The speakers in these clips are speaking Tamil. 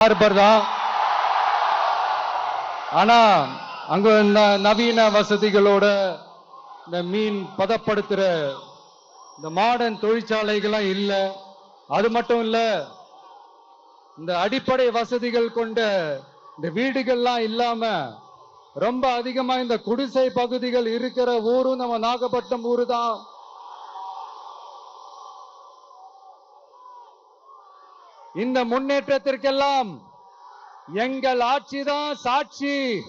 ஹார்பர் தான் ஆனா அங்க நவீன வசதிகளோட இந்த மீன் பதப்படுத்துற இந்த மாடர்ன் தொழிற்சாலைகள்லாம் இல்ல. அது மட்டும் இல்ல இந்த அடிப்படை வசதிகள் கொண்ட இந்த வீடுகள்லாம் இல்லாம ரொம்ப அதிகமா இந்த குடிசை பகுதிகள் இருக்கிற ஊரும் நம்ம நாகப்பட்டினம் ஊரு தான் இந்த முன்னேற்றத்திற்கெல்லாம் எங்கள் ஆட்சிதான் சாட்சி.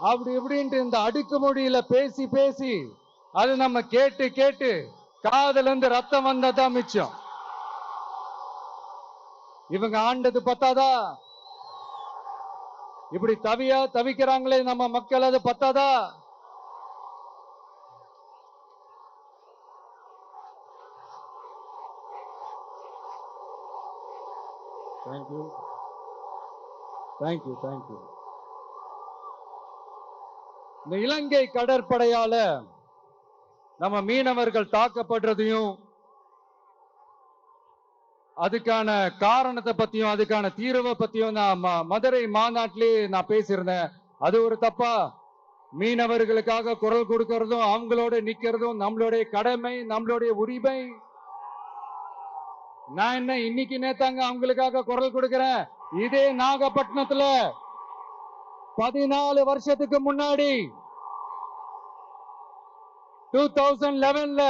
அப்படி இப்படின்ட்டு இந்த அடுக்குமொழியில பேசி பேசி அது நம்ம கேட்டு கேட்டு காதல இருந்து ரத்தம் வந்ததா மிச்சம். இவங்க ஆண்டது பத்தாதா? இப்படி தவியா தவிக்கிறாங்களே நம்ம மக்கள் அது பத்தாதா? தேங்க்யூ தேங்க்யூ தேங்க்யூ இந்த இலங்கை கடற்படையால நம்ம மீனவர்கள் தாக்கப்படுறதையும் அதுக்கான காரணத்தை பத்தியும் அதுக்கான தீர்வை பத்தியும் நான் மதுரை மாநாட்டிலே நான் பேசியிருந்தேன். அது ஒரு தப்பா? மீனவர்களுக்காக குரல் கொடுக்கறதும் அவங்களோட நிக்கிறதும் நம்மளுடைய கடமை நம்மளுடைய உரிமை. நான் என்ன இன்னைக்கு நேத்தாங்க அவங்களுக்காக குரல் கொடுக்கிறேன்? இதே நாகப்பட்டினத்துல பதினாலு வருஷத்துக்கு முன்னாடி டூ தௌசண்ட் லெவன்ல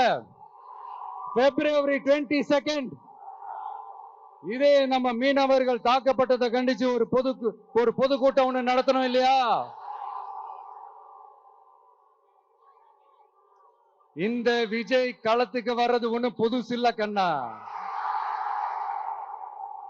பிப்ரவரி டுவெண்ட்டி செகண்ட் இதே நம்ம மீனவர்கள் தாக்கப்பட்டதை கண்டிச்சு ஒரு பொது ஒரு பொதுக்கூட்டம் ஒண்ணு நடத்தணும் இல்லையா? இந்த விஜய் களத்துக்கு வர்றது ஒண்ணு புதுசு இல்ல கண்ணா.